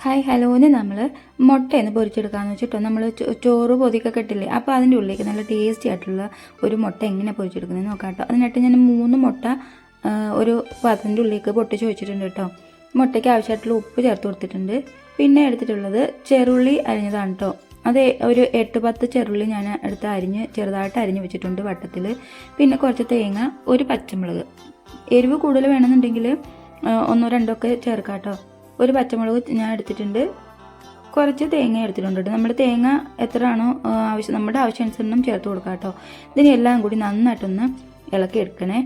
Hi ഹലോന് നമ്മൾ മുട്ടയൊന്ന് പൊരിച്ചെടുക്കാമെന്ന് വെച്ചിട്ടോ നമ്മൾ ചോറ് പൊതിക്കൊക്കെ ഇട്ടില്ലേ അപ്പോൾ അതിന്റെ ഉള്ളിലേക്ക് നല്ല ടേസ്റ്റി ആയിട്ടുള്ള ഒരു മുട്ട എങ്ങനെ പൊരിച്ചെടുക്കുന്നത് നോക്കാം കേട്ടോ. അതിനായിട്ട് ഞാൻ മൂന്ന് മുട്ട ഒരു പാത്രത്തിന്റെ ഉള്ളിലേക്ക് പൊട്ടിച്ച് വെച്ചിട്ടുണ്ട് കേട്ടോ. മുട്ടയ്ക്ക് ആവശ്യമായിട്ടുള്ള ഉപ്പ് ചേർത്ത് കൊടുത്തിട്ടുണ്ട്. പിന്നെ എടുത്തിട്ടുള്ളത് ചെറുള്ളി അരിഞ്ഞതാണ് കേട്ടോ. അത് ഒരു എട്ട് പത്ത് ചെറുള്ളി ഞാൻ എടുത്ത് അരിഞ്ഞ് ചെറുതായിട്ട് അരിഞ്ഞ് വെച്ചിട്ടുണ്ട് വട്ടത്തിൽ പിന്നെ കുറച്ച് തേങ്ങ ഒരു പച്ചമുളക്. എരിവ് കൂടുതൽ വേണമെന്നുണ്ടെങ്കിൽ ഒന്നോ രണ്ടോ ഒക്കെ ചേർക്കാം കേട്ടോ. ഒരു പച്ചമുളക് ഞാൻ എടുത്തിട്ടുണ്ട്. കുറച്ച് തേങ്ങ എടുത്തിട്ടുണ്ട് നമ്മൾ തേങ്ങ എത്രയാണോ ആണോ ആവശ്യം നമ്മുടെ ആവശ്യാനുസരണം ചേർത്ത് കൊടുക്കാം കേട്ടോ. ഇതിനെല്ലാം കൂടി നന്നായിട്ടൊന്ന് ഇളക്കി എടുക്കണേ.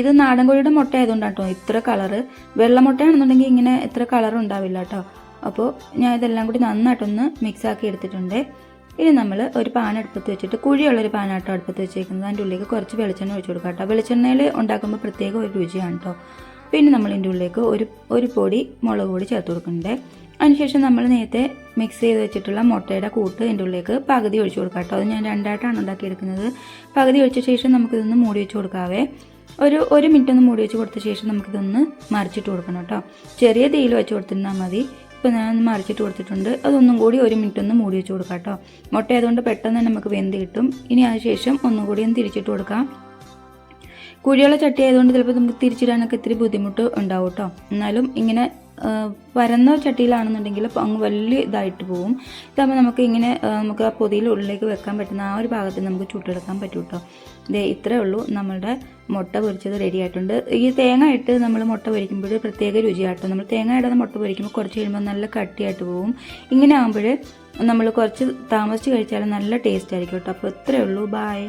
ഇത് നാടൻ കോഴിയുടെ മുട്ട ആയതുകൊണ്ടാണ് കേട്ടോ ഇത്ര കളറ് മുട്ടയാണെന്നുണ്ടെങ്കിൽ ഇങ്ങനെ ഇത്ര കളർ ഉണ്ടാവില്ല കേട്ടോ. അപ്പോൾ ഞാൻ ഇതെല്ലാം കൂടി നന്നായിട്ടൊന്ന് മിക്സ് ആക്കി എടുത്തിട്ടുണ്ട്. ഇനി നമ്മൾ ഒരു പാൻ അടുപ്പത്ത് വെച്ചിട്ട് കുഴിയുള്ളൊരു പാനാട്ടോ അടുപ്പത്ത് വെച്ചേക്കുന്നത്. അതിന്റെ ഉള്ളിലേക്ക് കുറച്ച് വെളിച്ചെണ്ണ ഒഴിച്ചു കൊടുക്കാം കേട്ടോ. വെളിച്ചെണ്ണയിൽ ഉണ്ടാക്കുമ്പോൾ പ്രത്യേക ഒരു രുചിയാണ് കേട്ടോ. പിന്നെ നമ്മൾ ഇതിന്റെ ഉള്ളിലേക്ക് ഒരു ഒരു പൊടി മുളക് പൊടി ചേർത്ത് കൊടുക്കുന്നുണ്ട്. അതിനുശേഷം നമ്മൾ നേരത്തെ മിക്സ് ചെയ്ത് വെച്ചിട്ടുള്ള മുട്ടയുടെ കൂട്ട് ഇതിന്റെ ഉള്ളിലേക്ക് പകുതി ഒഴിച്ചു കൊടുക്കാം കേട്ടോ. അത് ഞാൻ രണ്ടായിട്ടാണ് ഉണ്ടാക്കിയെടുക്കുന്നത്. പകുതി ഒഴിച്ച ശേഷം നമുക്കിതൊന്ന് മൂടി വെച്ച് കൊടുക്കാവേ. ഒരു ഒരു മിനിറ്റ് ഒന്ന് മൂടി വെച്ച് കൊടുത്ത ശേഷം നമുക്കിതൊന്ന് മറിച്ചിട്ട് കൊടുക്കണം കേട്ടോ. ചെറിയ തീയിൽ വെച്ച് കൊടുത്തിരുന്നാൽ മതി. ഇപ്പോൾ ഞാൻ ഒന്ന് മറിച്ചിട്ട് കൊടുത്തിട്ടുണ്ട്. അതൊന്നും കൂടി ഒരു മിനിറ്റ് ഒന്ന് മൂടി വെച്ച് കൊടുക്കാം കേട്ടോ. മുട്ട ആയതുകൊണ്ട് പെട്ടെന്ന് നമുക്ക് വെന്ത് കിട്ടും. ഇനി അതിനുശേഷം ഒന്നും കൂടി ഒന്ന് തിരിച്ചിട്ട് കൊടുക്കാം. കുഴിയുള്ള ചട്ടി ആയതുകൊണ്ട് ചിലപ്പോൾ നമുക്ക് തിരിച്ചിടാനൊക്കെ ഇത്തിരി ബുദ്ധിമുട്ട് ഉണ്ടാവും കേട്ടോ എന്നാലും ഇങ്ങനെ പരന്ന ചട്ടിയിലാണെന്നുണ്ടെങ്കിൽ അങ്ങ് വലിയ ഇതായിട്ട് പോവും. ഇതാകുമ്പോൾ നമുക്ക് ഇങ്ങനെ നമുക്ക് ആ പൊതിയിൽ ഉള്ളിലേക്ക് വെക്കാൻ പറ്റുന്ന ആ ഒരു ഭാഗത്ത് നമുക്ക് ചുട്ടെടുക്കാൻ പറ്റും കേട്ടോ ഇതേ ഇത്രേ ഉള്ളൂ. നമ്മുടെ മുട്ട പൊരിച്ചത് റെഡി ആയിട്ടുണ്ട്. ഈ തേങ്ങ ഇട്ട് നമ്മൾ മുട്ട പൊരിക്കുമ്പോൾ പ്രത്യേക രുചിയാട്ടോ. നമ്മൾ തേങ്ങ ഇടാതെ മുട്ട പൊരിക്കുമ്പോൾ കുറച്ച് കഴിയുമ്പോൾ നല്ല കട്ടിയായിട്ട് പോവും. ഇങ്ങനെ ആകുമ്പോൾ നമ്മൾ കുറച്ച് താമസിച്ച് കഴിച്ചാൽ നല്ല ടേസ്റ്റ് ആയിരിക്കും കേട്ടോ അപ്പോൾ ഇത്രേ ഉള്ളൂ. ബായ്